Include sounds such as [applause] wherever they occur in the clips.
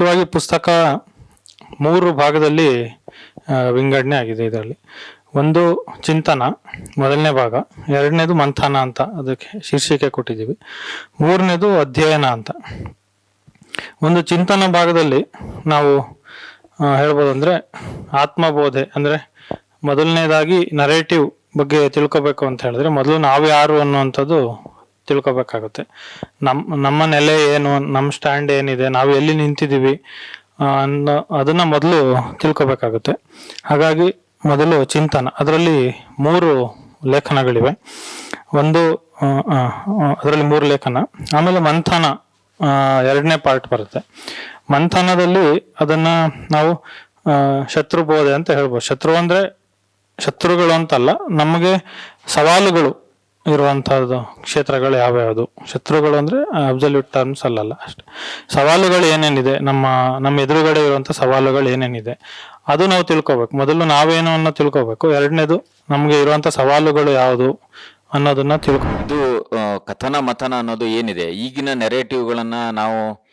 ಮುಖ್ಯವಾಗಿ ಪುಸ್ತಕ ಮೂರು ಭಾಗದಲ್ಲಿ ವಿಂಗಡಣೆ ಆಗಿದೆ ಇದರಲ್ಲಿ. ಒಂದು ಚಿಂತನ, ಮೊದಲನೇ ಭಾಗ. ಎರಡನೇದು ಮಂಥನ ಅಂತ ಅದಕ್ಕೆ ಶೀರ್ಷಿಕೆ ಕೊಟ್ಟಿದ್ದೀವಿ. ಮೂರನೇದು ಅಧ್ಯಯನ ಅಂತ. ಒಂದು ಚಿಂತನ ಭಾಗದಲ್ಲಿ ನಾವು ಹೇಳ್ಬೋದು ಅಂದರೆ ಆತ್ಮಬೋಧೆ, ಅಂದರೆ ಮೊದಲನೇದಾಗಿ ನರೇಟಿವ್ ಬಗ್ಗೆ ತಿಳ್ಕೊಬೇಕು ಅಂತ ಹೇಳಿದ್ರೆ ಮೊದಲು ನಾವು ಯಾರು ಅನ್ನುವಂಥದ್ದು ತಿಳ್ಕೊಬೇಕಾಗುತ್ತೆ. ನಮ್ಮ ನಮ್ಮ ನೆಲೆ ಏನು ನಮ್ಮ ಸ್ಟ್ಯಾಂಡ್ ಏನಿದೆ, ನಾವು ಎಲ್ಲಿ ನಿಂತಿದ್ದೀವಿ ಅನ್ನೋ ಅದನ್ನ ಮೊದಲು ತಿಳ್ಕೊಬೇಕಾಗುತ್ತೆ. ಹಾಗಾಗಿ ಮೊದಲು ಚಿಂತನ. ಅದರಲ್ಲಿ ಮೂರು ಲೇಖನಗಳಿವೆ. ಒಂದು ಅದರಲ್ಲಿ ಮೂರು ಲೇಖನ. ಆಮೇಲೆ ಮಂಥನ ಎರಡನೇ ಪಾರ್ಟ್ ಬರುತ್ತೆ. ಮಂಥನದಲ್ಲಿ ಅದನ್ನ ನಾವು ಶತ್ರು ಬೋಧೆ ಅಂತ ಹೇಳ್ಬೋದು. ಶತ್ರು ಅಂದ್ರೆ ಶತ್ರುಗಳು ಅಂತಲ್ಲ, ನಮಗೆ ಸವಾಲುಗಳು. ಇರುವಂತಹದ್ದು ಕ್ಷೇತ್ರಗಳು ಯಾವ್ಯಾವುದು? ಶತ್ರುಗಳು ಅಂದ್ರೆ ಅಬ್ಸಲ್ಯೂಟ್ ಟರ್ಮ್ಸ್ ಅಲ್ಲಲ್ಲ ಅಷ್ಟೇ. ಸವಾಲುಗಳು ಏನೇನಿದೆ? ನಮ್ಮ ನಮ್ಮ ಎದುರುಗಡೆ ಇರುವಂತ ಸವಾಲುಗಳು ಏನೇನಿದೆ? ಅದು ನಾವು ತಿಳ್ಕೊಬೇಕು. ಮೊದಲು ನಾವೇನು ಅನ್ನೋ ತಿಳ್ಕೊಬೇಕು. ಎರಡನೇದು ನಮಗೆ ಇರುವಂತ ಸವಾಲುಗಳು ಯಾವುದು ಅನ್ನೋದನ್ನ ತಿಳ್ಕೊ ಇದು ಕಥನ, ಮಥನ ಅನ್ನೋದು ಏನಿದೆ? ಈಗಿನ ನೆರೇಟಿವ್ಗಳನ್ನ ನಾವು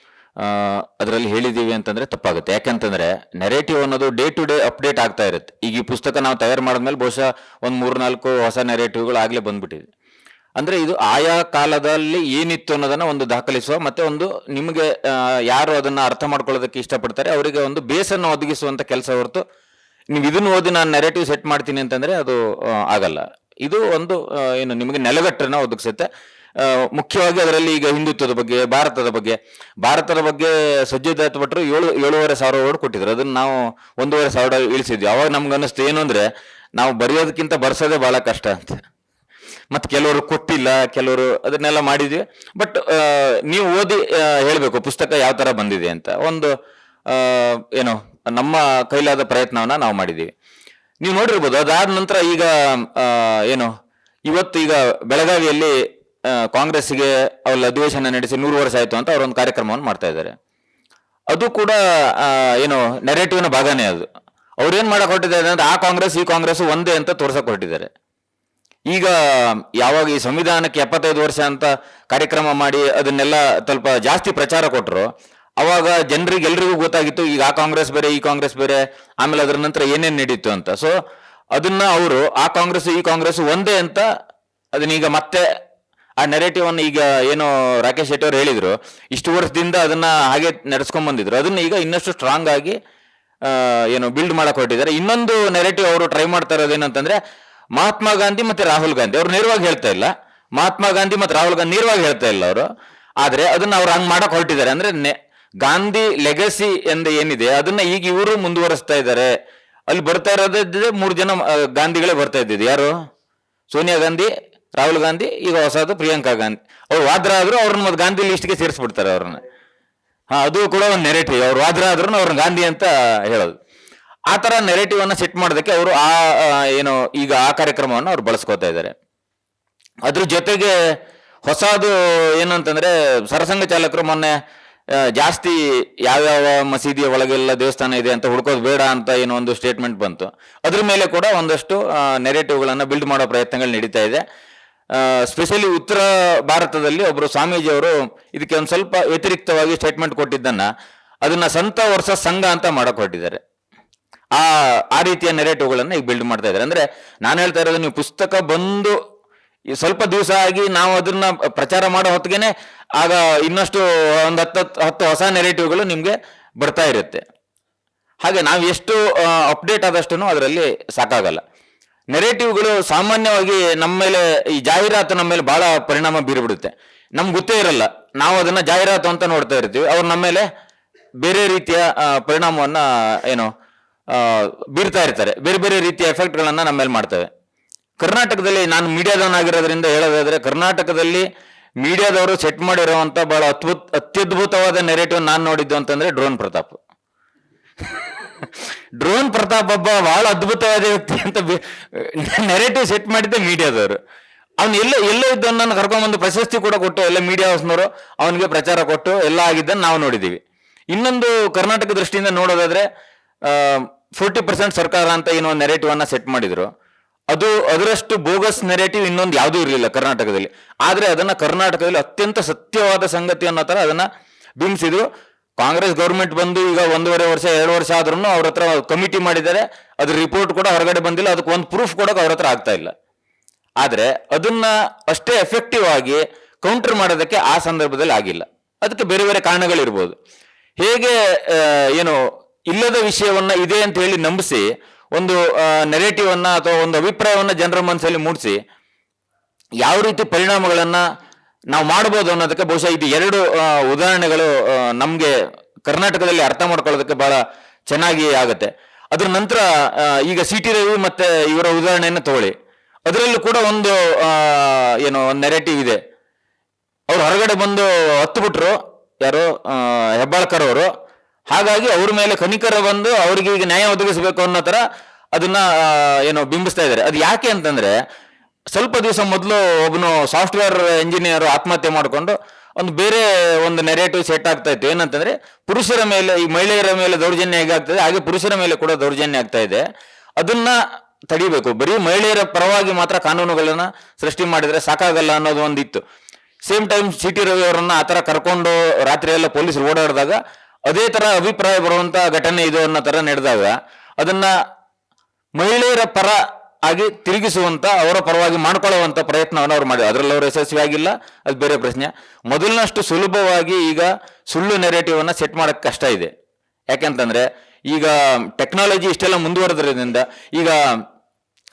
ಅದರಲ್ಲಿ ಹೇಳಿದೀವಿ ಅಂತಂದ್ರೆ ತಪ್ಪಾಗುತ್ತೆ. ಯಾಕಂತಂದ್ರೆ ನೆರೇಟಿವ್ ಅನ್ನೋದು ಡೇ ಟು ಡೇ ಅಪ್ಡೇಟ್ ಆಗ್ತಾ ಇರುತ್ತೆ. ಈಗ ಈ ಪುಸ್ತಕ ನಾವು ತಯಾರು ಮಾಡಿದ್ಮೇಲೆ ಬಹುಶಃ ಒಂದ್ ಮೂರ್ನಾಲ್ಕು ಹೊಸ ನೆರೇಟಿವ್ಗಳು ಆಗ್ಲೇ ಬಂದ್ಬಿಟ್ಟಿದೆ. ಅಂದ್ರೆ ಇದು ಆಯಾ ಕಾಲದಲ್ಲಿ ಏನಿತ್ತು ಅನ್ನೋದನ್ನ ಒಂದು ದಾಖಲಿಸುವ ಮತ್ತೆ ಒಂದು ನಿಮಗೆ ಯಾರು ಅದನ್ನ ಅರ್ಥ ಮಾಡ್ಕೊಳ್ಳೋದಕ್ಕೆ ಇಷ್ಟಪಡ್ತಾರೆ, ಅವರಿಗೆ ಒಂದು ಬೇಸನ್ನು ಒದಗಿಸುವಂತ ಕೆಲಸ ಹೊರತು ನೀವು ಇದನ್ನ ಓದಿ ನಾನು ನೆರೆಟಿವ್ ಸೆಟ್ ಮಾಡ್ತೀನಿ ಅಂತಂದ್ರೆ ಅದು ಆಗಲ್ಲ. ಇದು ಒಂದು ಏನು ನಿಮಗೆ ನೆಲಗಟ್ಟನ್ನ ಒದಗಿಸುತ್ತೆ. ಮುಖ್ಯವಾಗಿ ಅದರಲ್ಲಿ ಈಗ ಹಿಂದುತ್ವದ ಬಗ್ಗೆ, ಭಾರತದ ಬಗ್ಗೆ. ಭಾರತದ ಬಗ್ಗೆ ಸಜ್ಜಿದಾತ್ ಭಟ್ರು ಏಳು, ಏಳುವರೆ ಸಾವಿರ ವರ್ಡ್ ಕೊಟ್ಟಿದ್ರು. ಅದನ್ನ ನಾವು ಒಂದೂವರೆ ಸಾವಿರ ಇಳಿಸಿದ್ವಿ. ಅವಾಗ ನಮ್ಗೆ ಅನ್ನಿಸ್ತು ಏನು ಅಂದ್ರೆ, ನಾವು ಬರೆಯೋದಕ್ಕಿಂತ ಬರ್ಸೋದೇ ಬಹಳ ಕಷ್ಟ ಅಂತ. ಮತ್ತೆ ಕೆಲವರು ಕೊಟ್ಟಿಲ್ಲ, ಕೆಲವರು ಅದನ್ನೆಲ್ಲ ಮಾಡಿದ್ವಿ. ಬಟ್ ನೀವು ಓದಿ ಹೇಳಬೇಕು ಪುಸ್ತಕ ಯಾವ ತರ ಬಂದಿದೆ ಅಂತ. ಒಂದು ಏನು, ನಮ್ಮ ಕೈಲಾದ ಪ್ರಯತ್ನವನ್ನ ನಾವು ಮಾಡಿದ್ದೀವಿ. ನೀವು ನೋಡಿರ್ಬೋದು, ಅದಾದ ನಂತರ ಈಗ ಏನು, ಇವತ್ತು ಈಗ ಬೆಳಗಾವಿಯಲ್ಲಿ ಕಾಂಗ್ರೆಸ್ಗೆ ಅವರ ಅಧಿವೇಶನ ನಡೆಸಿ ನೂರು ವರ್ಷ ಆಯ್ತು ಅಂತ ಅವರೊಂದು ಕಾರ್ಯಕ್ರಮವನ್ನು ಮಾಡ್ತಾ ಇದ್ದಾರೆ. ಅದು ಕೂಡ ಏನು ನೆರೇಟಿವ್ನ ಭಾಗನೇ ಅದು. ಏನು ಮಾಡಕ್ ಹೊರಟಿದ್ದಾರೆ ಅಂದ್ರೆ, ಆ ಕಾಂಗ್ರೆಸ್, ಈ ಕಾಂಗ್ರೆಸ್ ಒಂದೇ ಅಂತ ತೋರ್ಸಕ್ಕೆ ಹೊರಟಿದ್ದಾರೆ. ಈಗ ಯಾವಾಗ ಈ ಸಂವಿಧಾನಕ್ಕೆ ಎಪ್ಪತ್ತೈದು ವರ್ಷ ಅಂತ ಕಾರ್ಯಕ್ರಮ ಮಾಡಿ ಅದನ್ನೆಲ್ಲ ಸ್ವಲ್ಪ ಜಾಸ್ತಿ ಪ್ರಚಾರ ಕೊಟ್ಟರು ಅವಾಗ ಜನರಿಗೆ ಎಲ್ರಿಗೂ ಗೊತ್ತಾಗಿತ್ತು, ಈಗ ಆ ಕಾಂಗ್ರೆಸ್ ಬೇರೆ, ಈ ಕಾಂಗ್ರೆಸ್ ಬೇರೆ, ಆಮೇಲೆ ಅದರ ನಂತರ ಏನೇನು ನಡೀತು ಅಂತ. ಸೊ ಅದನ್ನ ಅವರು ಆ ಕಾಂಗ್ರೆಸ್, ಈ ಕಾಂಗ್ರೆಸ್ ಒಂದೇ ಅಂತ ಅದನ್ನೀಗ ಮತ್ತೆ ಆ ನೆರೇಟಿವ್ ಅನ್ನು ಈಗ ಏನು ರಾಕೇಶ್ ಶೆಟ್ಟಿ ಅವರು ಹೇಳಿದ್ರು, ಇಷ್ಟು ವರ್ಷದಿಂದ ಅದನ್ನ ಹಾಗೆ ನಡೆಸ್ಕೊಂಡ್ ಬಂದಿದ್ರು. ಅದನ್ನ ಈಗ ಇನ್ನಷ್ಟು ಸ್ಟ್ರಾಂಗ್ ಆಗಿ ಏನು ಬಿಲ್ಡ್ ಮಾಡಕ್ ಹೊರಟಿದ್ದಾರೆ. ಇನ್ನೊಂದು ನೆರೇಟಿವ್ ಅವರು ಟ್ರೈ ಮಾಡ್ತಾ ಇರೋದು ಏನಂತಂದ್ರೆ ಮಹಾತ್ಮ ಗಾಂಧಿ ಮತ್ತೆ ರಾಹುಲ್ ಗಾಂಧಿ, ಅವ್ರು ನೇರವಾಗಿ ಹೇಳ್ತಾ ಇಲ್ಲ. ಮಹಾತ್ಮ ಗಾಂಧಿ ಮತ್ತೆ ರಾಹುಲ್ ಗಾಂಧಿ ನೇರವಾಗಿ ಹೇಳ್ತಾ ಇಲ್ಲ ಅವರು. ಆದ್ರೆ ಅದನ್ನ ಅವ್ರು ಹಂಗ್ ಮಾಡಕ್ ಹೊರಟಿದ್ದಾರೆ. ಅಂದ್ರೆ ಗಾಂಧಿ ಲೆಗಸಿ ಎಂದು ಏನಿದೆ, ಅದನ್ನ ಈಗ ಇವರು ಮುಂದುವರಿಸ್ತಾ ಇದ್ದಾರೆ. ಅಲ್ಲಿ ಬರ್ತಾ ಇರೋದೇ ಮೂರು ಜನ ಗಾಂಧಿಗಳೇ ಬರ್ತಾ ಇದ್ದಿದ್ದು. ಯಾರು? ಸೋನಿಯಾ ಗಾಂಧಿ, ರಾಹುಲ್ ಗಾಂಧಿ, ಈಗ ಹೊಸದು ಪ್ರಿಯಾಂಕಾ ಗಾಂಧಿ. ಅವ್ರು ವಾದ್ರ ಆದ್ರೂ ಅವ್ರನ್ನ ಮತ್ತೆ ಗಾಂಧಿ ಲಿಸ್ಟ್ಗೆ ಸೇರಿಸ್ಬಿಡ್ತಾರೆ ಅವ್ರನ್ನ. ಹಾ, ಅದು ಕೂಡ ಒಂದು ನೆರೆಟಿವ್ ಅವ್ರು ವಾದ್ರ ಆದ್ರೂ ಅವ್ರನ್ನ ಗಾಂಧಿ ಅಂತ ಹೇಳೋದು. ಆ ತರ ನೆರೇಟಿವ್ ಅನ್ನ ಸೆಟ್ ಮಾಡೋದಕ್ಕೆ ಅವರು ಆ ಏನು, ಈಗ ಆ ಕಾರ್ಯಕ್ರಮವನ್ನು ಅವ್ರು ಬಳಸ್ಕೋತಾ ಇದ್ದಾರೆ. ಅದ್ರ ಜೊತೆಗೆ ಹೊಸದು ಏನಂತಂದ್ರೆ ಸರಸಂಘ ಚಾಲಕರು ಮೊನ್ನೆ ಜಾಸ್ತಿ ಯಾವ್ಯಾವ ಮಸೀದಿಯ ಒಳಗೆಲ್ಲ ದೇವಸ್ಥಾನ ಇದೆ ಅಂತ ಹುಡ್ಕೋದು ಬೇಡ ಅಂತ ಏನೋ ಒಂದು ಸ್ಟೇಟ್ಮೆಂಟ್ ಬಂತು. ಅದ್ರ ಮೇಲೆ ಕೂಡ ಒಂದಷ್ಟು ನೆರೇಟಿವ್ಗಳನ್ನು ಬಿಲ್ಡ್ ಮಾಡೋ ಪ್ರಯತ್ನಗಳು ನಡೀತಾ ಇದೆ. ಸ್ಪೆಷಲಿ ಉತ್ತರ ಭಾರತದಲ್ಲಿ ಒಬ್ಬರು ಸ್ವಾಮೀಜಿ ಅವರು ಇದಕ್ಕೆ ಒಂದು ಸ್ವಲ್ಪ ವ್ಯತಿರಿಕ್ತವಾಗಿ ಸ್ಟೇಟ್ಮೆಂಟ್ ಕೊಟ್ಟಿದ್ದನ್ನ, ಅದನ್ನ ಸಂತ ವರ್ಷ ಸಂಘ ಅಂತ ಮಾಡಕ್ ಹೊರಟಿದ್ದಾರೆ ಆ ಆ ರೀತಿಯ ನೆರೇಟಿವ್ಗಳನ್ನು ಈಗ ಬಿಲ್ಡ್ ಮಾಡ್ತಾ ಇದ್ದಾರೆ. ಅಂದ್ರೆ ನಾನು ಹೇಳ್ತಾ ಇರೋದು ನೀವು ಪುಸ್ತಕ ಬಂದು ಸ್ವಲ್ಪ ದಿವಸ ಆಗಿ ನಾವು ಅದನ್ನ ಪ್ರಚಾರ ಮಾಡೋ ಹೊತ್ತಿಗೆನೆ ಆಗ ಇನ್ನಷ್ಟು ಒಂದು ಹತ್ತು ಹತ್ತು ಹೊಸ ನೆರೇಟಿವ್ಗಳು ನಿಮಗೆ ಬರ್ತಾ ಇರುತ್ತೆ. ಹಾಗೆ ನಾವು ಎಷ್ಟು ಅಪ್ಡೇಟ್ ಆದಷ್ಟು ಅದರಲ್ಲಿ ಸಾಕಾಗಲ್ಲ. ನೆರೇಟಿವ್ಗಳು ಸಾಮಾನ್ಯವಾಗಿ ನಮ್ಮ ಮೇಲೆ, ಈ ಜಾಹೀರಾತು ನಮ್ಮ ಮೇಲೆ ಬಹಳ ಪರಿಣಾಮ ಬೀರಿಬಿಡುತ್ತೆ. ನಮ್ಗೆ ಗೊತ್ತೇ ಇರಲ್ಲ, ನಾವು ಅದನ್ನ ಜಾಹೀರಾತು ಅಂತ ನೋಡ್ತಾ ಇರ್ತೀವಿ. ಅವ್ರು ನಮ್ಮ ಮೇಲೆ ಬೇರೆ ರೀತಿಯ ಪರಿಣಾಮವನ್ನು, ಏನು ಬೀರ್ತಾ ಇರ್ತಾರೆ. ಬೇರೆ ಬೇರೆ ರೀತಿಯ ಎಫೆಕ್ಟ್ಗಳನ್ನು ನಮ್ಮ ಮೇಲೆ ಮಾಡ್ತವೆ. ಕರ್ನಾಟಕದಲ್ಲಿ ನಾನು ಮೀಡಿಯಾದವನಾಗಿರೋದ್ರಿಂದ ಹೇಳೋದಾದ್ರೆ ಕರ್ನಾಟಕದಲ್ಲಿ ಮೀಡಿಯಾದವರು ಸೆಟ್ ಮಾಡಿರುವಂಥ ಬಹಳ ಅದ್ಭುತ, ಅತ್ಯದ್ಭುತವಾದ ನೆರೇಟಿವ್ ನಾನು ನೋಡಿದ್ದು ಅಂತಂದ್ರೆ ಡ್ರೋನ್ ಪ್ರತಾಪ್. [laughs] ಡ್ರೋನ್ ಪ್ರತಾಪ್ ಒಬ್ಬ ಬಹಳ ಅದ್ಭುತವಾದ ವ್ಯಕ್ತಿ ಅಂತ ನೆರೇಟಿವ್ ಸೆಟ್ ಮಾಡಿದ್ದೆ ಮೀಡಿಯಾದವರು. ಅವ್ನು ಎಲ್ಲ, ಎಲ್ಲೋ ಇದ್ದವನ್ನ ಕರ್ಕೊಂಡ್ಬಂದು ಪ್ರಶಸ್ತಿ ಕೂಡ ಕೊಟ್ಟು, ಎಲ್ಲ ಮೀಡಿಯಾ ಹೌಸ್ನವರು ಅವನಿಗೆ ಪ್ರಚಾರ ಕೊಟ್ಟು, ಎಲ್ಲ ಆಗಿದ್ದನ್ನು ನಾವು ನೋಡಿದ್ದೀವಿ ಇನ್ನೊಂದು ಕರ್ನಾಟಕ ದೃಷ್ಟಿಯಿಂದ ನೋಡೋದಾದ್ರೆ ಫೋರ್ಟಿ ಪರ್ಸೆಂಟ್ ಸರ್ಕಾರ ಅಂತ ಏನೋ ನೆರೇಟಿವ್ ಅನ್ನ ಸೆಟ್ ಮಾಡಿದ್ರು. ಅದು ಅದರಷ್ಟು ಬೋಗಸ್ ನೆರೇಟಿವ್ ಇನ್ನೊಂದು ಯಾವುದೂ ಇರಲಿಲ್ಲ ಕರ್ನಾಟಕದಲ್ಲಿ. ಆದರೆ ಅದನ್ನ ಕರ್ನಾಟಕದಲ್ಲಿ ಅತ್ಯಂತ ಸತ್ಯವಾದ ಸಂಗತಿ ಅನ್ನೋ ತರ ಅದನ್ನ ಬಿಂಬಿಸಿದ್ರು. ಕಾಂಗ್ರೆಸ್ ಗೌರ್ಮೆಂಟ್ ಬಂದು ಈಗ ಒಂದೂವರೆ ವರ್ಷ, ಎರಡು ವರ್ಷ ಆದ್ರೂ ಅವ್ರ ಹತ್ರ ಕಮಿಟಿ ಮಾಡಿದ್ದಾರೆ. ಅದ್ರ ರಿಪೋರ್ಟ್ ಕೂಡ ಹೊರಗಡೆ ಬಂದಿಲ್ಲ. ಅದಕ್ಕೆ ಒಂದು ಪ್ರೂಫ್ ಕೊಡೋಕೆ ಅವ್ರ ಹತ್ರ ಆಗ್ತಾ ಇಲ್ಲ. ಆದರೆ ಅದನ್ನ ಅಷ್ಟೇ ಎಫೆಕ್ಟಿವ್ ಆಗಿ ಕೌಂಟರ್ ಮಾಡೋದಕ್ಕೆ ಆ ಸಂದರ್ಭದಲ್ಲಿ ಆಗಿಲ್ಲ. ಅದಕ್ಕೆ ಬೇರೆ ಬೇರೆ ಕಾರಣಗಳಿರ್ಬೋದು. ಹೇಗೆ ಏನು ಇಲ್ಲದ ವಿಷಯವನ್ನ ಇದೆ ಅಂತ ಹೇಳಿ ನಂಬಿಸಿ, ಒಂದು ನೆರೇಟಿವ್ ಅನ್ನ ಅಥವಾ ಒಂದು ಅಭಿಪ್ರಾಯವನ್ನ ಜನರ ಮನಸ್ಸಲ್ಲಿ ಮೂಡಿಸಿ, ಯಾವ ರೀತಿ ಪರಿಣಾಮಗಳನ್ನ ನಾವು ಮಾಡಬಹುದು ಅನ್ನೋದಕ್ಕೆ ಬಹುಶಃ ಇದು ಎರಡು ಉದಾಹರಣೆಗಳು ನಮಗೆ ಕರ್ನಾಟಕದಲ್ಲಿ ಅರ್ಥ ಮಾಡ್ಕೊಳ್ಳೋದಕ್ಕೆ ಬಹಳ ಚೆನ್ನಾಗಿ ಆಗುತ್ತೆ. ಅದ್ರ ನಂತರ ಈಗ ಸಿ ಟಿ ರವಿ ಮತ್ತೆ ಇವರ ಉದಾಹರಣೆಯನ್ನು ತಗೊಳ್ಳಿ. ಅದರಲ್ಲೂ ಕೂಡ ಒಂದು ಏನು ನೆರೆಟಿವ್ ಇದೆ. ಅವ್ರು ಹೊರಗಡೆ ಬಂದು ಹತ್ತು ಬಿಟ್ರು ಯಾರು ಹೆಬ್ಬಾಳ್ಕರ್ ಅವರು. ಹಾಗಾಗಿ ಅವ್ರ ಮೇಲೆ ಕನಿಕರ ಬಂದು ಅವ್ರಿಗೆ ಈಗ ನ್ಯಾಯ ಒದಗಿಸಬೇಕು ಅನ್ನೋ ತರ ಅದನ್ನ ಏನೋ ಬಿಂಬಿಸ್ತಾ ಇದ್ದಾರೆ. ಅದು ಯಾಕೆ ಅಂತಂದ್ರೆ, ಸ್ವಲ್ಪ ದಿವಸ ಮೊದಲು ಒಬ್ಬನು ಸಾಫ್ಟ್ವೇರ್ ಇಂಜಿನಿಯರ್ ಆತ್ಮಹತ್ಯೆ ಮಾಡಿಕೊಂಡು ಒಂದು ಬೇರೆ ಒಂದು ನೆರೇಟಿವ್ ಸೆಟ್ ಆಗ್ತಾ ಇತ್ತು. ಏನಂತಂದ್ರೆ, ಪುರುಷರ ಮೇಲೆ, ಈ ಮಹಿಳೆಯರ ಮೇಲೆ ದೌರ್ಜನ್ಯ ಹೇಗೆ ಆಗ್ತದೆ, ಹಾಗೆ ಪುರುಷರ ಮೇಲೆ ಕೂಡ ದೌರ್ಜನ್ಯ ಆಗ್ತಾ ಇದೆ. ಅದನ್ನ ತಡಿಬೇಕು. ಬರೀ ಮಹಿಳೆಯರ ಪರವಾಗಿ ಮಾತ್ರ ಕಾನೂನುಗಳನ್ನ ಸೃಷ್ಟಿ ಮಾಡಿದ್ರೆ ಸಾಕಾಗಲ್ಲ ಅನ್ನೋದು ಒಂದಿತ್ತು. Same time C T Ravi ಅವರನ್ನ ಆ ತರ ಕರ್ಕೊಂಡು ರಾತ್ರಿ ಎಲ್ಲ ಪೊಲೀಸರು ಓಡಾಡಿದಾಗ ಅದೇ ತರ ಅಭಿಪ್ರಾಯ ಬರುವಂತ ಘಟನೆ ಇದು ಅನ್ನೋ ತರ ನಡೆದಾಗ ಅದನ್ನ ಮಹಿಳೆಯರ ಪರ ಆಗಿ ತಿರುಗಿಸುವಂತ, ಅವರ ಪರವಾಗಿ ಮಾಡ್ಕೊಳ್ಳುವಂತ ಪ್ರಯತ್ನವನ್ನು ಅವ್ರು ಮಾಡಿದ್ರು. ಅದರಲ್ಲಿ ಅವರು ಯಶಸ್ವಿ ಆಗಿಲ್ಲ, ಅದು ಬೇರೆ ಪ್ರಶ್ನೆ. ಮೊದಲಿನಷ್ಟು ಸುಲಭವಾಗಿ ಈಗ ಸುಳ್ಳು ನೆರೇಟಿವ್ ಅನ್ನ ಸೆಟ್ ಮಾಡಕ್ ಕಷ್ಟ ಇದೆ. ಯಾಕೆಂತಂದ್ರೆ, ಈಗ ಟೆಕ್ನಾಲಜಿ ಇಷ್ಟೆಲ್ಲ ಮುಂದುವರೆದ್ರಿಂದ, ಈಗ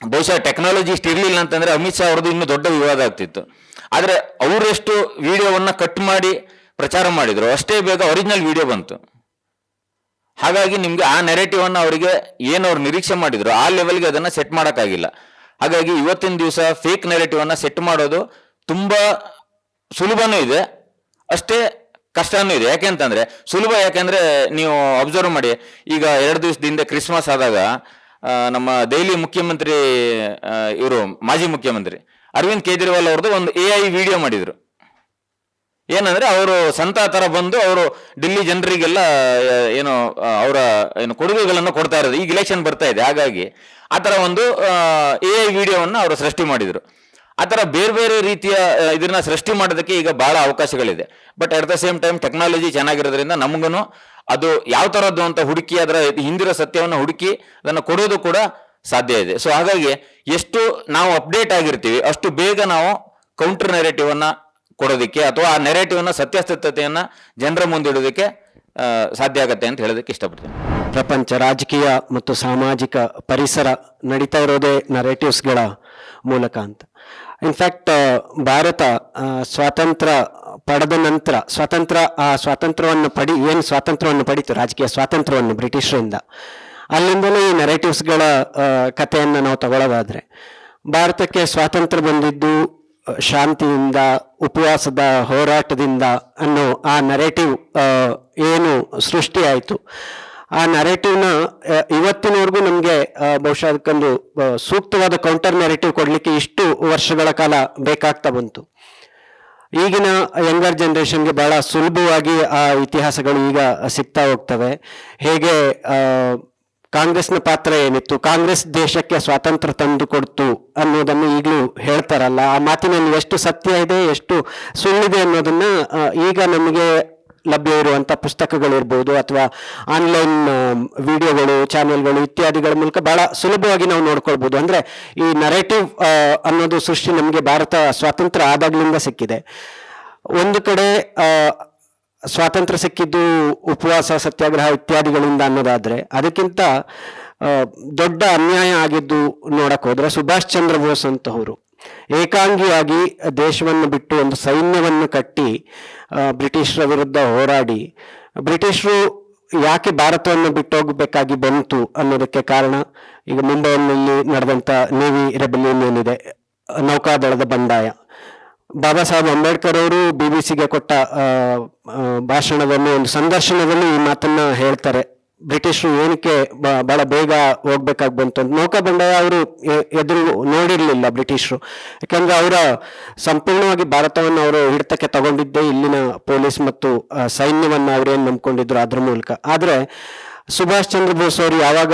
ಬಹುಶಃ ಟೆಕ್ನಾಲಜಿ ಇಷ್ಟು ಇರಲಿಲ್ಲ ಅಂತಂದ್ರೆ ಅಮಿತ್ ಶಾ ಅವ್ರದ್ದು ಇನ್ನೂ ದೊಡ್ಡ ವಿವಾದ ಆಗ್ತಿತ್ತು. ಆದ್ರೆ ಅವರೆಷ್ಟು ವಿಡಿಯೋವನ್ನ ಕಟ್ ಮಾಡಿ ಪ್ರಚಾರ ಮಾಡಿದ್ರು. ಅಷ್ಟೇ ಬೇಗ ಒರಿಜಿನಲ್ ವಿಡಿಯೋ ಬಂತು. ಹಾಗಾಗಿ ನಿಮ್ಗೆ ಆ ನೆರೆಟಿವ್ ಅನ್ನ ಅವರಿಗೆ ಏನು ಅವ್ರು ನಿರೀಕ್ಷೆ ಮಾಡಿದ್ರು, ಆ ಲೆವೆಲ್ಗೆ ಅದನ್ನ ಸೆಟ್ ಮಾಡೋಕ್ಕಾಗಿಲ್ಲ. ಹಾಗಾಗಿ ಇವತ್ತಿನ ದಿವಸ ಫೇಕ್ ನೆರೆಟಿವ್ ಅನ್ನ ಸೆಟ್ ಮಾಡೋದು ತುಂಬಾ ಸುಲಭನೂ ಇದೆ. ಅಷ್ಟೇ ಕಷ್ಟನೂ ಇದೆ. ಯಾಕೆಂತಂದ್ರೆ ಸುಲಭ ಯಾಕೆಂದ್ರೆ ನೀವು ಅಬ್ಸರ್ವ್ ಮಾಡಿ, ಈಗ ಎರಡು ದಿವಸದಿಂದ ಕ್ರಿಸ್ಮಸ್ ಆದಾಗ ನಮ್ಮ ದೆಹಲಿ ಮುಖ್ಯಮಂತ್ರಿ ಇವರು ಮಾಜಿ ಮುಖ್ಯಮಂತ್ರಿ ಅರವಿಂದ್ ಕೇಜ್ರಿವಾಲ್ ಅವ್ರದ್ದು ಒಂದು ಎ ವಿಡಿಯೋ ಮಾಡಿದ್ರು. ಏನಂದ್ರೆ ಅವರು ಸಂತ ತರ ಬಂದು ಅವರು ಡೆಲ್ಲಿ ಜನರಿಗೆಲ್ಲ ಏನು ಅವರ, ಏನು, ಕೊಡುಗೆಗಳನ್ನು ಕೊಡ್ತಾ ಇರೋದು. ಈಗ ಇಲೆಕ್ಷನ್ ಬರ್ತಾ ಇದೆ, ಹಾಗಾಗಿ ಆ ಥರ ಒಂದು ಎ ಐ ವಿಡಿಯೋವನ್ನು ಅವರು ಸೃಷ್ಟಿ ಮಾಡಿದ್ರು. ಆ ಥರ ಬೇರೆ ಬೇರೆ ರೀತಿಯ ಇದನ್ನ ಸೃಷ್ಟಿ ಮಾಡೋದಕ್ಕೆ ಈಗ ಬಹಳ ಅವಕಾಶಗಳಿದೆ. But at the same time technology ಚೆನ್ನಾಗಿರೋದ್ರಿಂದ ನಮಗೂ ಅದು ಯಾವ ಥರದ್ದು ಅಂತ ಹುಡುಕಿ, ಅದರ ಹಿಂದಿರೋ ಸತ್ಯವನ್ನು ಹುಡುಕಿ ಅದನ್ನು ಕೊಡೋದು ಕೂಡ ಸಾಧ್ಯ ಇದೆ. ಸೊ ಹಾಗಾಗಿ ಎಷ್ಟು ನಾವು ಅಪ್ಡೇಟ್ ಆಗಿರ್ತೀವಿ, ಅಷ್ಟು ಬೇಗ ನಾವು ಕೌಂಟರ್ ನೆರೇಟಿವನ್ನು ಕೊಡೋದಕ್ಕೆ ಅಥವಾ ಆ ನೆರೇಟಿವ್ನ ಸತ್ಯಾಸತ್ಯತೆಯನ್ನ ಜನರ ಮುಂದಿಡೋದಕ್ಕೆ ಸಾಧ್ಯ ಆಗತ್ತೆ ಅಂತ ಹೇಳೋದಕ್ಕೆ ಇಷ್ಟಪಡ್ತೀನಿ. ಪ್ರಪಂಚ ರಾಜಕೀಯ ಮತ್ತು ಸಾಮಾಜಿಕ ಪರಿಸರ ನಡೀತಾ ಇರೋದೇ ನರೇಟಿವ್ಸ್ಗಳ ಮೂಲಕ ಅಂತ. ಇನ್ಫ್ಯಾಕ್ಟ್ ಭಾರತ ಸ್ವಾತಂತ್ರ್ಯ ಪಡೆದ ನಂತರ ಸ್ವಾತಂತ್ರ್ಯ ಆ ಸ್ವಾತಂತ್ರ್ಯವನ್ನು ಪಡಿ, ಏನು ಸ್ವಾತಂತ್ರ್ಯವನ್ನು ಪಡೀತು, ರಾಜಕೀಯ ಸ್ವಾತಂತ್ರ್ಯವನ್ನು ಬ್ರಿಟಿಷರಿಂದ. ಅಲ್ಲಿಂದಲೇ ಈ ನರೇಟಿವ್ಸ್ಗಳ ಕಥೆಯನ್ನು ನಾವು ತಗೊಳ್ಳೋದಾದರೆ ಭಾರತಕ್ಕೆ ಸ್ವಾತಂತ್ರ್ಯ ಬಂದಿದ್ದು ಶಾಂತಿಯಿಂದ, ಉಪವಾಸದ ಹೋರಾಟದಿಂದ ಅನ್ನೋ ಆ ನರೇಟಿವ್ ಏನು ಸೃಷ್ಟಿಯಾಯಿತು ಆ ನರೇಟಿವ್ನ ಇವತ್ತಿನವರೆಗೂ ನಮಗೆ ಬಹುಶಃ ಅದಕ್ಕೊಂದು ಸೂಕ್ತವಾದ ಕೌಂಟರ್ ನೆರೇಟಿವ್ ಕೊಡಲಿಕ್ಕೆ ಇಷ್ಟು ವರ್ಷಗಳ ಕಾಲ ಬೇಕಾಗ್ತಾ ಬಂತು. ಈಗಿನ ಯಂಗರ್ ಜನ್ರೇಷನ್ಗೆ ಬಹಳ ಸುಲಭವಾಗಿ ಆ ಇತಿಹಾಸಗಳು ಈಗ ಸಿಗ್ತಾ ಹೋಗ್ತವೆ. ಹೇಗೆ ಕಾಂಗ್ರೆಸ್ನ ಪಾತ್ರ ಏನಿತ್ತು? ಕಾಂಗ್ರೆಸ್ ದೇಶಕ್ಕೆ ಸ್ವಾತಂತ್ರ್ಯ ತಂದು ಕೊಡ್ತು ಅನ್ನೋದನ್ನು ಈಗಲೂ ಹೇಳ್ತಾರಲ್ಲ. ಆ ಮಾತಿನಲ್ಲಿ ಎಷ್ಟು ಸತ್ಯ ಇದೆ, ಎಷ್ಟು ಸುಳ್ಳಿದೆ ಅನ್ನೋದನ್ನ ಈಗ ನಮಗೆ ಲಭ್ಯ ಇರುವಂಥ ಪುಸ್ತಕಗಳಿರ್ಬೋದು ಅಥವಾ ಆನ್ಲೈನ್ ವಿಡಿಯೋಗಳು, ಚಾನೆಲ್ಗಳು ಇತ್ಯಾದಿಗಳ ಮೂಲಕ ಬಹಳ ಸುಲಭವಾಗಿ ನಾವು ನೋಡ್ಕೊಳ್ಬೋದು. ಅಂದ್ರೆ ಈ ನರೇಟಿವ್ ಅನ್ನೋದು ಸೃಷ್ಟಿ ನಮಗೆ ಭಾರತ ಸ್ವಾತಂತ್ರ್ಯ ಆದಾಗ್ಲಿಂದ ಸಿಕ್ಕಿದೆ. ಒಂದು ಕಡೆ ಸ್ವಾತಂತ್ರ್ಯ ಸಿಕ್ಕಿದ್ದು ಉಪವಾಸ, ಸತ್ಯಾಗ್ರಹ ಇತ್ಯಾದಿಗಳಿಂದ ಅನ್ನೋದಾದ್ರೆ ಅದಕ್ಕಿಂತ ದೊಡ್ಡ ಅನ್ಯಾಯ ಆಗಿದ್ದು ನೋಡಕ್ ಹೋದ್ರೆ ಸುಭಾಷ್ ಚಂದ್ರ ಬೋಸ್ ಅಂತವರು. ಏಕಾಂಗಿಯಾಗಿ ದೇಶವನ್ನು ಬಿಟ್ಟು ಒಂದು ಸೈನ್ಯವನ್ನು ಕಟ್ಟಿ ಬ್ರಿಟಿಷರ ವಿರುದ್ಧ ಹೋರಾಡಿ, ಬ್ರಿಟಿಷರು ಯಾಕೆ ಭಾರತವನ್ನು ಬಿಟ್ಟು ಹೋಗಬೇಕಾಗಿ ಬಂತು ಅನ್ನೋದಕ್ಕೆ ಕಾರಣ ಈಗ ಮುಂಬೈನಲ್ಲಿ ನಡೆದಂತ ನೇವಿ ರೆಬಲ್ಯೂನ್ ಏನಿದೆ, ನೌಕಾದಳದ ಬಂಡಾಯ. ಬಾಬಾ ಸಾಹೇಬ್ ಅಂಬೇಡ್ಕರ್ ಅವರು ಬಿ ಬಿ ಸಿಗೆ ಕೊಟ್ಟ ಭಾಷಣದಲ್ಲಿ, ಒಂದು ಸಂದರ್ಶನದಲ್ಲಿ ಈ ಮಾತನ್ನ ಹೇಳ್ತಾರೆ. ಬ್ರಿಟಿಷರು ಏನಕ್ಕೆ ಬಹಳ ಬೇಗ ಹೋಗ್ಬೇಕಾಗಿ ಬಂತು ಅಂತ. ನೌಕಾ ಬಂಡಾಯ ಅವರು ಎದುರು ನೋಡಿರಲಿಲ್ಲ ಬ್ರಿಟಿಷರು. ಯಾಕಂದ್ರೆ ಅವರ ಸಂಪೂರ್ಣವಾಗಿ ಭಾರತವನ್ನು ಅವರು ಹಿಡಿತಕ್ಕೆ ತಗೊಂಡಿದ್ದೇ ಇಲ್ಲಿನ ಪೊಲೀಸ್ ಮತ್ತು ಸೈನ್ಯವನ್ನು ಅವರೇನು ನಂಬ್ಕೊಂಡಿದ್ರು ಅದ್ರ ಮೂಲಕ. ಆದರೆ ಸುಭಾಷ್ ಚಂದ್ರ ಬೋಸ್ ಅವರು ಯಾವಾಗ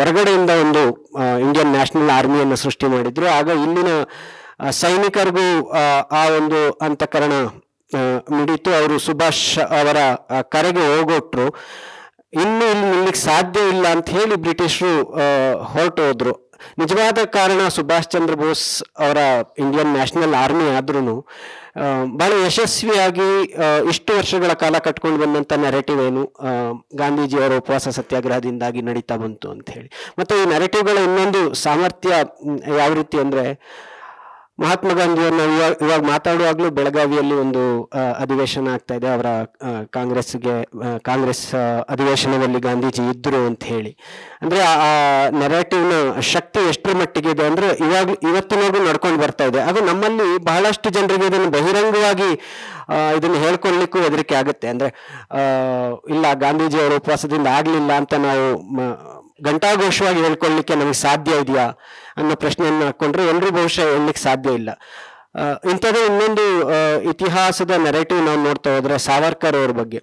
ಹೊರಗಡೆಯಿಂದ ಒಂದು ಇಂಡಿಯನ್ ನ್ಯಾಷನಲ್ ಆರ್ಮಿಯನ್ನು ಸೃಷ್ಟಿ ಮಾಡಿದ್ರು, ಆಗ ಇಲ್ಲಿನ ಸೈನಿಕರಿಗೂ ಆ, ಒಂದು ಅಂತಃಕರಣ ಮಿಡಿತು ಅವರು ಸುಭಾಷ್ ಅವರ ಕರೆಗೆ ಹೋಗೊಟ್ರು. ಇನ್ನು ಇಲ್ಲಿ ನಿಲ್ಲಿಕ್ಕೆ ಸಾಧ್ಯ ಇಲ್ಲ ಅಂತ ಹೇಳಿ ಬ್ರಿಟಿಷರು ಹೊರಟು ಹೋದ್ರು. ನಿಜವಾದ ಕಾರಣ ಸುಭಾಷ್ ಚಂದ್ರ ಬೋಸ್ ಅವರ ಇಂಡಿಯನ್ ನ್ಯಾಷನಲ್ ಆರ್ಮಿ ಆದ್ರೂ ಬಹಳ ಯಶಸ್ವಿಯಾಗಿ ಇಷ್ಟು ವರ್ಷಗಳ ಕಾಲ ಕಟ್ಕೊಂಡು ಬಂದಂತ ನೆರೆಟಿವ್ ಏನು ಗಾಂಧೀಜಿಯವರ ಉಪವಾಸ ಸತ್ಯಾಗ್ರಹದಿಂದಾಗಿ ನಡೀತಾ ಬಂತು ಅಂತ ಹೇಳಿ. ಮತ್ತೆ ಈ ನೆರೆಟಿವ್ಗಳ ಇನ್ನೊಂದು ಸಾಮರ್ಥ್ಯ ಯಾವ ರೀತಿ ಅಂದ್ರೆ ಮಹಾತ್ಮ ಗಾಂಧಿಯವ್ರನ್ನ ಇವಾಗ ಇವಾಗ ಮಾತಾಡುವಾಗಲೂ ಬೆಳಗಾವಿಯಲ್ಲಿ ಒಂದು ಅಧಿವೇಶನ ಆಗ್ತಾ ಇದೆ. ಅವರ ಕಾಂಗ್ರೆಸ್ಗೆ ಕಾಂಗ್ರೆಸ್ ಅಧಿವೇಶನದಲ್ಲಿ ಗಾಂಧೀಜಿ ಇದ್ರು ಅಂತ ಹೇಳಿ. ಅಂದ್ರೆ, ಆ ನೆರೇಟಿವ್ನ ಶಕ್ತಿ ಎಷ್ಟರ ಮಟ್ಟಿಗೆ ಇದೆ ಅಂದ್ರೆ, ಇವಾಗ ಇವತ್ತಿನವರೆಗೂ ನಡ್ಕೊಂಡು ಬರ್ತಾ ಇದೆ. ಅದು ನಮ್ಮಲ್ಲಿ ಬಹಳಷ್ಟು ಜನರಿಗೆ ಇದನ್ನು ಬಹಿರಂಗವಾಗಿ ಇದನ್ನ ಹೇಳ್ಕೊಳ್ಲಿಕ್ಕೂ ಹೆದರಿಕೆ ಆಗುತ್ತೆ. ಅಂದ್ರೆ ಇಲ್ಲ, ಗಾಂಧೀಜಿಯವರು ಉಪವಾಸದಿಂದ ಆಗಲಿಲ್ಲ ಅಂತ ನಾವು ಘಂಟಾಘೋಷವಾಗಿ ಹೇಳ್ಕೊಳ್ಳಿಕ್ಕೆ ನಮಗೆ ಸಾಧ್ಯ ಇದೆಯಾ ಅನ್ನೋ ಪ್ರಶ್ನೆಯನ್ನು ಹಾಕೊಂಡ್ರೆ ಎಲ್ಲರೂ ಬಹುಶಃ ಹೇಳಲಿಕ್ಕೆ ಸಾಧ್ಯ ಇಲ್ಲ. ಇಂಥದ್ದೇ ಇನ್ನೊಂದು ಇತಿಹಾಸದ ನೆರೆಟಿವ್ ನಾವು ನೋಡ್ತಾ ಹೋದ್ರೆ ಸಾವರ್ಕರ್ ಅವ್ರ ಬಗ್ಗೆ.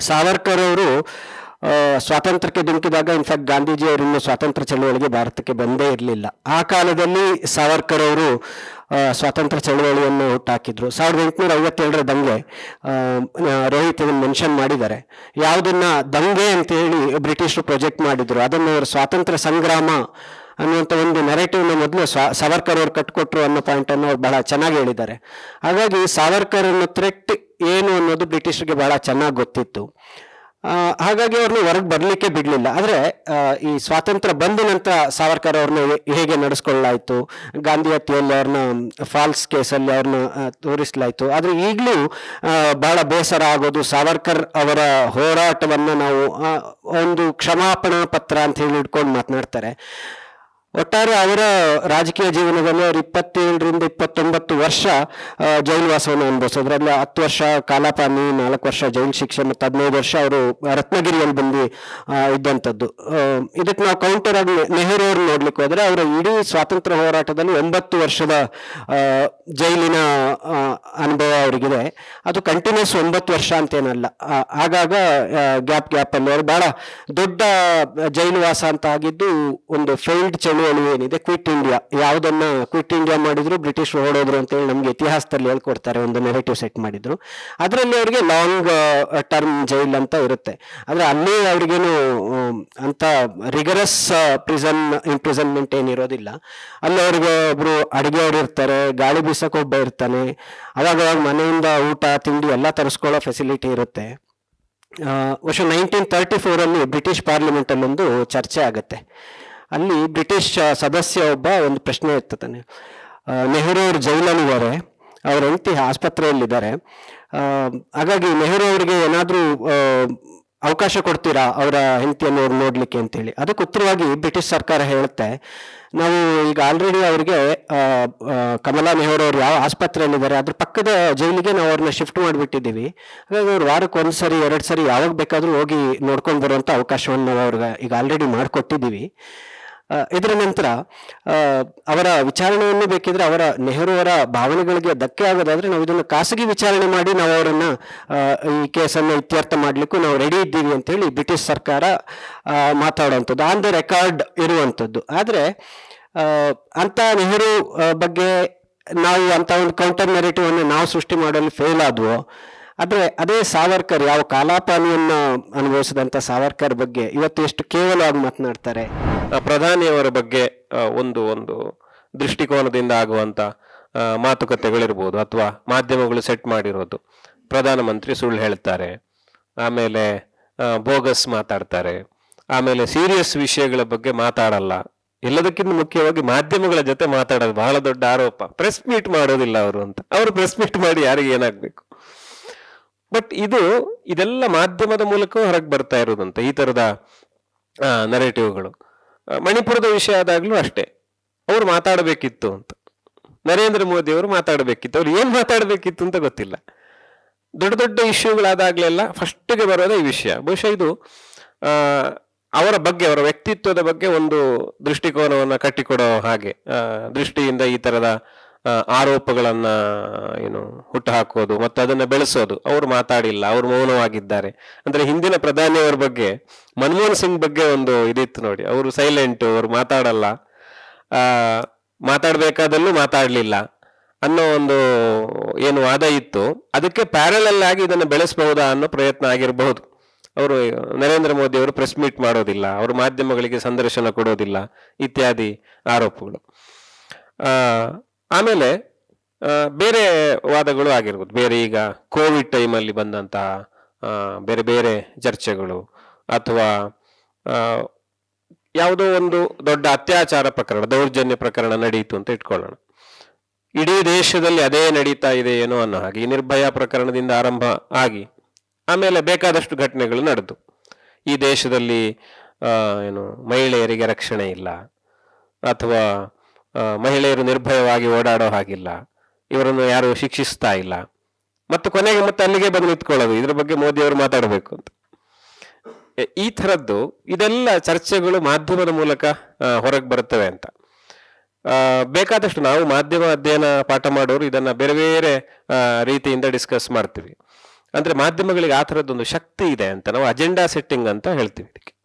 ಸಾವರ್ಕರ್ ಅವರು ಸ್ವಾತಂತ್ರ್ಯಕ್ಕೆ ಧುಮುಕಿದಾಗ ಇನ್ಫ್ಯಾಕ್ಟ್ ಗಾಂಧೀಜಿ ಅವರಿಂದ ಸ್ವಾತಂತ್ರ್ಯ ಚಳುವಳಿಗೆ ಭಾರತಕ್ಕೆ ಬಂದೇ ಇರಲಿಲ್ಲ. ಆ ಕಾಲದಲ್ಲಿ ಸಾವರ್ಕರ್ ಅವರು ಸ್ವಾತಂತ್ರ್ಯ ಚಳವಳಿಯನ್ನು ಹುಟ್ಟಾಕಿದ್ರು. ಸಾವಿರದ ಎಂಟುನೂರ ಐವತ್ತೆರಡರ ದಂಗೆ ರೋಹಿತ್ ಮೆನ್ಷನ್ ಮಾಡಿದ್ದಾರೆ. ಯಾವುದನ್ನ ದಂಗೆ ಅಂತ ಹೇಳಿ ಬ್ರಿಟಿಷರು ಪ್ರೊಜೆಕ್ಟ್ ಮಾಡಿದ್ರು. ಅದನ್ನು ಅವರು ಸ್ವಾತಂತ್ರ್ಯ ಸಂಗ್ರಾಮ ಅನ್ನುವಂಥ ಒಂದು ನೆರೆಟಿವ್ನ ಮೊದಲು ಸ್ವ, ಸಾವರ್ಕರ್ ಅವರು ಕಟ್ಕೊಟ್ರು ಅನ್ನೋ ಪಾಯಿಂಟ್ ಅನ್ನು ಅವ್ರು ಬಹಳ ಚೆನ್ನಾಗಿ ಹೇಳಿದ್ದಾರೆ. ಹಾಗಾಗಿ ಸಾವರ್ಕರ್ ಅನ್ನೋ ಥ್ರೆಟ್ ಏನು ಅನ್ನೋದು ಬ್ರಿಟಿಷರಿಗೆ ಬಹಳ ಚೆನ್ನಾಗಿ ಗೊತ್ತಿತ್ತು. ಹಾಗಾಗಿ ಅವ್ರನ್ನ ಹೊರಗೆ ಬರಲಿಕ್ಕೆ ಬಿಡಲಿಲ್ಲ. ಆದರೆ ಈ ಸ್ವಾತಂತ್ರ್ಯ ಬಂದ ನಂತರ ಸಾವರ್ಕರ್ ಅವ್ರನ್ನ ಹೇಗೆ ನಡೆಸ್ಕೊಳ್ಳಾಯಿತು ಗಾಂಧಿ ಹತ್ಯೆಯಲ್ಲಿ ಅವ್ರನ್ನ ಫಾಲ್ಸ್ ಕೇಸಲ್ಲಿ ಅವ್ರನ್ನ ತೋರಿಸಲಾಯಿತು. ಆದರೆ ಈಗಲೂ ಬಹಳ ಬೇಸರ ಆಗೋದು ಸಾವರ್ಕರ್ ಅವರ ಹೋರಾಟವನ್ನು ನಾವು ಒಂದು ಕ್ಷಮಾಪಣಾ ಪತ್ರ ಅಂತ ಹೇಳಿ ಇಟ್ಕೊಂಡು ಮಾತನಾಡ್ತಾರೆ. ಒಟ್ಟಾರೆ ಅವರ ರಾಜಕೀಯ ಜೀವನದಲ್ಲಿ ಅವರು ಇಪ್ಪತ್ತೇಳರಿಂದ ಇಪ್ಪತ್ತೊಂಬತ್ತು ವರ್ಷ ಜೈಲುವಾಸವನ್ನು ಅನುಭವಿಸಿದ್ರು. ಅದರಲ್ಲಿ ಹತ್ತು ವರ್ಷ ಕಾಲಾಪಾನಿ, ನಾಲ್ಕು ವರ್ಷ ಜೈಲು ಶಿಕ್ಷೆ ಮತ್ತು ಹದಿನೈದು ವರ್ಷ ಅವರು ರತ್ನಗಿರಿಯಲ್ಲಿ ಬಂದು ಇದ್ದಂಥದ್ದು. ಇದಕ್ಕೆ ನಾವು ಕೌಂಟರ್ ಆಗಿ ನೆಹರು ಅವ್ರು ನೋಡ್ಲಿಕ್ಕೆ ಹೋದರೆ ಅವರ ಇಡೀ ಸ್ವಾತಂತ್ರ್ಯ ಹೋರಾಟದಲ್ಲಿ ಒಂಬತ್ತು ವರ್ಷದ ಜೈಲಿನ ಅನುಭವ ಅವರಿಗಿದೆ. ಅದು ಕಂಟಿನ್ಯೂಸ್ ಒಂಬತ್ತು ವರ್ಷ ಅಂತೇನಲ್ಲ. ಆಗಾಗ ಗ್ಯಾಪ್ ಗ್ಯಾಪ್ ಅಲ್ಲಿ. ಅವರು ಬಹಳ ದೊಡ್ಡ ಜೈಲುವಾಸ ಅಂತ ಆಗಿದ್ದು ಒಂದು ಫೈಲ್ಡ್ ಚಳುವಳಿ ಏನಿದೆ ಕ್ವಿಟ್ ಇಂಡಿಯಾ. ಯಾವುದನ್ನ ಕ್ವಿಟ್ ಇಂಡಿಯಾ ಮಾಡಿದ್ರು ಬ್ರಿಟಿಷರು ಓಡೋದ್ರು ಅಂತೇಳಿ ನಮ್ಗೆ ಇತಿಹಾಸದಲ್ಲಿ ಹೇಳ್ಕೊಡ್ತಾರೆ, ಒಂದು ನೆರೆಟಿವ್ ಸೆಟ್ ಮಾಡಿದ್ರು. ಅದರಲ್ಲಿ ಅವರಿಗೆ ಲಾಂಗ್ ಟರ್ಮ್ ಜೈಲ್ ಅಂತ ಇರುತ್ತೆ. ಆದ್ರೆ ಅಲ್ಲಿ ಅವ್ರಿಗೇನು ಅಂತ ರಿಗರಸ್ ಪ್ರಿಸನ್ ಇಂಪ್ರಿಸನ್ಮೆಂಟ್ ಏನಿರೋದಿಲ್ಲ. ಅಲ್ಲಿ ಅವ್ರಿಗೆ ಒಬ್ರು ಅಡುಗೆಯವ್ರು ಇರ್ತಾರೆ ಗಾಳಿ ಬೀಸಕ್ ಒಬ್ಬ ಇರ್ತಾನೆ. ಅವಾಗ ಅವಾಗ ಮನೆಯಿಂದ ಊಟ, ತಿಂಡಿ ಎಲ್ಲ ತರಿಸ್ಕೊಳ್ಳೋ ಫೆಸಿಲಿಟಿ ಇರುತ್ತೆ. ವರ್ಷ ನೈನ್ಟೀನ್ ತರ್ಟಿ ಫೋರಲ್ಲಿ ಬ್ರಿಟಿಷ್ ಪಾರ್ಲಿಮೆಂಟ್ ಅಲ್ಲಿ ಒಂದು ಚರ್ಚೆ ಆಗುತ್ತೆ. ಅಲ್ಲಿ ಬ್ರಿಟಿಷ್ ಸದಸ್ಯ ಒಬ್ಬ ಒಂದು ಪ್ರಶ್ನೆ ಎತ್ತಾನೆ ನೆಹರು ಅವರು ಜೈಲಲ್ಲಿದ್ದಾರೆ. ಅವರ ಹೆಂಡತಿ ಆಸ್ಪತ್ರೆಯಲ್ಲಿದ್ದಾರೆ. ಹಾಗಾಗಿ ನೆಹರು ಅವರಿಗೆ ಏನಾದರೂ ಅವಕಾಶ ಕೊಡ್ತೀರಾ ಅವರ ಹೆಂಡತಿಯನ್ನು ಅವ್ರು ನೋಡಲಿಕ್ಕೆ ಅಂತೇಳಿ. ಅದಕ್ಕೆ ಉತ್ತರವಾಗಿ ಬ್ರಿಟಿಷ್ ಸರ್ಕಾರ ಹೇಳುತ್ತೆ, ನಾವು ಈಗ ಆಲ್ರೆಡಿ ಅವರಿಗೆ ಕಮಲಾ ನೆಹರು ಅವರು ಯಾವ ಆಸ್ಪತ್ರೆಯಲ್ಲಿದ್ದಾರೆ, ಅದ್ರ ಪಕ್ಕದ ಜೈಲಿಗೆ ನಾವು ಅವ್ರನ್ನ ಶಿಫ್ಟ್ ಮಾಡಿಬಿಟ್ಟಿದ್ದೀವಿ. ಹಾಗಾಗಿ ಅವ್ರು ವಾರಕ್ಕೆ ಒಂದು ಸರಿ, ಎರಡು ಸರಿ ಯಾವಾಗ ಬೇಕಾದರೂ ಹೋಗಿ ನೋಡ್ಕೊಂಡು ಬರುವಂಥ ಅವಕಾಶವನ್ನು ನಾವು ಅವ್ರಿಗೆ ಈಗ ಆಲ್ರೆಡಿ ಮಾಡಿಕೊಟ್ಟಿದ್ದೀವಿ. ಇದರ ನಂತರ ಅವರ ವಿಚಾರಣೆಯನ್ನು ಬೇಕಿದ್ರೆ ಅವರ ನೆಹರು ಅವರ ಭಾವನೆಗಳಿಗೆ ಧಕ್ಕೆ ಆಗೋದಾದ್ರೆ ನಾವು ಇದನ್ನು ಖಾಸಗಿ ವಿಚಾರಣೆ ಮಾಡಿ ನಾವು ಅವರನ್ನ ಈ ಕೇಸನ್ನು ಇತ್ಯರ್ಥ ಮಾಡಲಿಕ್ಕೂ ನಾವು ರೆಡಿ ಇದ್ದೀವಿ ಅಂತ ಹೇಳಿ ಬ್ರಿಟಿಷ್ ಸರ್ಕಾರ ಮಾತಾಡುವಂಥದ್ದು ಆನ್ ದ ರೆಕಾರ್ಡ್ ಇರುವಂಥದ್ದು. ಆದರೆ ಅಂತ ನೆಹರು ಬಗ್ಗೆ ನಾವು ಅಂತ ಒಂದು ಕೌಂಟರ್ ನೆರೇಟಿವ್ ಅನ್ನು ನಾವು ಸೃಷ್ಟಿ ಮಾಡಲು ಫೇಲ್ ಆದ್ವು, ಆದರೆ ಅದೇ ಸಾವರ್ಕರ್ ಯಾವ ಕಾಲಾಪಾನಿಯನ್ನು ಅನುಭವಿಸಿದಂತ ಸಾವರ್ಕರ್ ಬಗ್ಗೆ ಇವತ್ತು ಎಷ್ಟು ಕೇವಲವಾಗಿ ಮಾತನಾಡ್ತಾರೆ. ಪ್ರಧಾನಿಯವರ ಬಗ್ಗೆ ಒಂದು ಒಂದು ದೃಷ್ಟಿಕೋನದಿಂದ ಆಗುವಂತ ಮಾತುಕತೆಗಳಿರ್ಬೋದು ಅಥವಾ ಮಾಧ್ಯಮಗಳು ಸೆಟ್ ಮಾಡಿರೋದು. ಪ್ರಧಾನಮಂತ್ರಿ ಸುಳ್ಳು ಹೇಳ್ತಾರೆ. ಆಮೇಲೆ ಬೋಗಸ್ ಮಾತಾಡ್ತಾರೆ. ಆಮೇಲೆ ಸೀರಿಯಸ್ ವಿಷಯಗಳ ಬಗ್ಗೆ ಮಾತಾಡಲ್ಲ. ಎಲ್ಲದಕ್ಕಿಂತ ಮುಖ್ಯವಾಗಿ ಮಾಧ್ಯಮಗಳ ಜೊತೆ ಮಾತಾಡೋದು ಬಹಳ ದೊಡ್ಡ ಆರೋಪ. ಪ್ರೆಸ್ ಮೀಟ್ ಮಾಡೋದಿಲ್ಲ ಅವರು ಅಂತ. ಅವರು ಪ್ರೆಸ್ ಮೀಟ್ ಮಾಡಿ ಯಾರಿಗೆ ಏನಾಗಬೇಕು? ಬಟ್ ಇದು, ಇದೆಲ್ಲ ಮಾಧ್ಯಮದ ಮೂಲಕ ಹೊರಗೆ ಬರ್ತಾ ಇರೋದಂತ. ಈ ತರದ ನರೇಟಿವ್ಗಳು ಮಣಿಪುರದ ವಿಷಯ ಆದಾಗಲೂ ಅಷ್ಟೇ. ಅವ್ರು ಮಾತಾಡಬೇಕಿತ್ತು ಅಂತ. ನರೇಂದ್ರ ಮೋದಿ ಅವರು ಮಾತಾಡಬೇಕಿತ್ತು. ಅವ್ರು ಏನು ಮಾತಾಡಬೇಕಿತ್ತು ಅಂತ ಗೊತ್ತಿಲ್ಲ. ದೊಡ್ಡ ದೊಡ್ಡ ಇಶ್ಯೂಗಳಾದಾಗ್ಲೆಲ್ಲ ಫಸ್ಟ್ಗೆ ಬರೋದೇ ಈ ವಿಷಯ. ಬಹುಶಃ ಇದು ಅವರ ಬಗ್ಗೆ ಅವರ ವ್ಯಕ್ತಿತ್ವದ ಬಗ್ಗೆ ಒಂದು ದೃಷ್ಟಿಕೋನವನ್ನು ಕಟ್ಟಿಕೊಡೋ ಹಾಗೆ ದೃಷ್ಟಿಯಿಂದ ಈ ತರದ ಆ, ಆರೋಪಗಳನ್ನ, ಏನು ಹುಟ್ಟುಹಾಕೋದು ಮತ್ತು ಅದನ್ನ ಬೆಳೆಸೋದು. ಅವರು ಮಾತಾಡಿಲ್ಲ, ಅವ್ರು ಮೌನವಾಗಿದ್ದಾರೆ. ಅಂದ್ರೆ ಹಿಂದಿನ ಪ್ರಧಾನಿಯವರ ಬಗ್ಗೆ, ಮನಮೋಹನ್ ಸಿಂಗ್ ಬಗ್ಗೆ ಒಂದು ಇದಿತ್ತು ನೋಡಿ. ಅವರು ಸೈಲೆಂಟ್ ಅವರು ಮಾತಾಡಲ್ಲ. ಆ ಮಾತಾಡಲಿಲ್ಲ ಅನ್ನೋ ಒಂದು, ಏನು ವಾದ ಇತ್ತು. ಅದಕ್ಕೆ ಪ್ಯಾರಲಲ್ ಆಗಿ ಇದನ್ನು ಬೆಳೆಸಬಹುದಾ ಅನ್ನೋ ಪ್ರಯತ್ನ ಆಗಿರಬಹುದು. ಅವರು, ನರೇಂದ್ರ ಮೋದಿ ಅವರು ಪ್ರೆಸ್ ಮೀಟ್ ಮಾಡೋದಿಲ್ಲ, ಅವರು ಮಾಧ್ಯಮಗಳಿಗೆ ಸಂದರ್ಶನ ಕೊಡೋದಿಲ್ಲ, ಇತ್ಯಾದಿ ಆರೋಪಗಳು. ಆಮೇಲೆ ಬೇರೆ ವಾದಗಳು ಆಗಿರ್ಬೋದು. ಬೇರೆ ಈಗ ಕೋವಿಡ್ ಟೈಮಲ್ಲಿ ಬಂದಂತಹ ಬೇರೆ ಬೇರೆ ಚರ್ಚೆಗಳು ಅಥವಾ ಯಾವುದೋ ಒಂದು ದೊಡ್ಡ ಅತ್ಯಾಚಾರ ಪ್ರಕರಣ, ದೌರ್ಜನ್ಯ ಪ್ರಕರಣ ನಡೆಯಿತು ಅಂತ ಇಟ್ಕೊಳ್ಳೋಣ. ಇಡೀ ದೇಶದಲ್ಲಿ ಅದೇ ನಡೀತಾ ಇದೆ ಏನೋ ಅನ್ನೋ ಹಾಗೆ, ಈ ನಿರ್ಭಯ ಪ್ರಕರಣದಿಂದ ಆರಂಭ ಆಗಿ, ಆಮೇಲೆ ಬೇಕಾದಷ್ಟು ಘಟನೆಗಳು ನಡೆದು. ಈ ದೇಶದಲ್ಲಿ ಏನು ಮಹಿಳೆಯರಿಗೆ ರಕ್ಷಣೆ ಇಲ್ಲ ಅಥವಾ ಮಹಿಳೆಯರು ನಿರ್ಭಯವಾಗಿ ಓಡಾಡೋ ಹಾಗಿಲ್ಲ. ಇವರನ್ನು ಯಾರು ಶಿಕ್ಷಿಸ್ತಾ ಇಲ್ಲ. ಮತ್ತು ಕೊನೆಗೆ ಮತ್ತೆ ಅಲ್ಲಿಗೆ ಬಂದು ನಿಂತ್ಕೊಳ್ಳೋದು. ಇದ್ರ ಬಗ್ಗೆ ಮೋದಿ ಅವರು ಮಾತಾಡಬೇಕು ಅಂತ. ಈ ಥರದ್ದು ಇದೆಲ್ಲ ಚರ್ಚೆಗಳು ಮಾಧ್ಯಮದ ಮೂಲಕ ಹೊರಗೆ ಬರುತ್ತವೆ ಅಂತ. ಬೇಕಾದಷ್ಟು ನಾವು ಮಾಧ್ಯಮ ಅಧ್ಯಯನ ಪಾಠ ಮಾಡೋರು ಇದನ್ನ ಬೇರೆ ಬೇರೆ ರೀತಿಯಿಂದ ಡಿಸ್ಕಸ್ ಮಾಡ್ತೀವಿ. ಅಂದ್ರೆ ಮಾಧ್ಯಮಗಳಿಗೆ ಆ ಥರದ್ದೊಂದು ಶಕ್ತಿ ಇದೆ ಅಂತ ನಾವು ಅಜೆಂಡಾ ಸೆಟ್ಟಿಂಗ್ ಅಂತ ಹೇಳ್ತೀವಿ ಇದಕ್ಕೆ.